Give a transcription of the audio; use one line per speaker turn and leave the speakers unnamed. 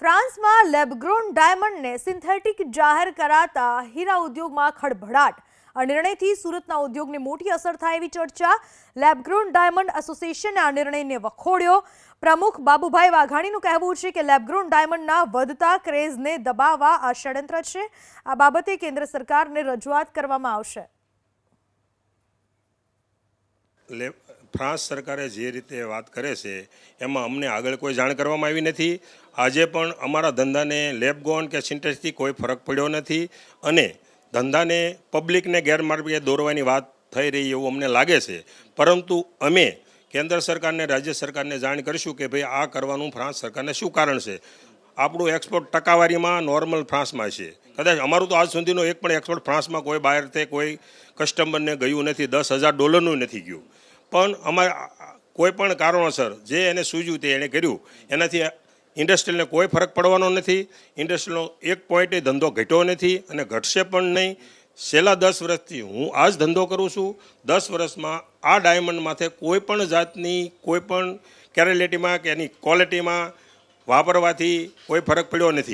ફ્રાન્સમાં lab-grown ડાયમંડને synthetic જાહેર કરાતા હીરા ઉદ્યોગમાં ખળભળાટ. આ નિર્ણયથી સુરતના ઉદ્યોગને મોટી અસર થાય એવી ચર્ચા લેબગ્રોન ડાયમંડ એસોસિએશને આ નિર્ણયને વખોડ્યો. પ્રમુખ બાબુભાઈ વાઘાણીનું કહેવું છે કે લેબગ્રોન ડાયમંડના વધતા ક્રેઝને દબાવવા આ ષડયંત્ર છે. આ બાબતે કેન્દ્ર સરકારને રજૂઆત કરવામાં આવશે.
ફ્રાન્સ સરકારે જે રીતે વાત કરે છે, એમાં અમને આગળ કોઈ જાણ કરવામાં આવી નથી. આજે પણ અમારા ધંધાને લેબગોન કે સિન્ટેક્સથી કોઈ ફરક પડ્યો નથી અને ધંધાને પબ્લિકને ગેરમાર્ગે દોરવાની વાત થઈ રહી એવું અમને લાગે છે. પરંતુ અમે કેન્દ્ર સરકારને, રાજ્ય સરકારને જાણ કરીશું કે ભાઈ આ કરવાનું ફ્રાન્સ સરકારને શું કારણ છે? આપણું એક્સપોર્ટ ટકાવારીમાં નોર્મલ ફ્રાન્સમાં છે. કદાચ અમારું તો આજ સુધીનો એક પણ એક્સપોર્ટ ફ્રાન્સમાં કોઈ બહારથી કોઈ કસ્ટમરને ગયું નથી. દસ હજાર ડોલરનું નથી ગયું. પણ અમારે કોઈ પણ કારણોસર જે એને સૂઝ્યું તે એણે કર્યું. એનાથી ઇન્ડસ્ટ્રીને કોઈ ફરક પડવાનો નથી. ઇન્ડસ્ટ્રીનો એક પોઈન્ટે ધંધો ઘટ્યો નથી અને ઘટશે પણ નહીં. છેલ્લા દસ વર્ષથી હું આ જ ધંધો કરું છું. દસ વર્ષમાં આ ડાયમંડ માથે કોઈ પણ જાતની, કોઈ પણ કેરેલિટીમાં કે એની ક્વોલિટીમાં વાપરવાથી કોઈ ફરક પડ્યો નથી.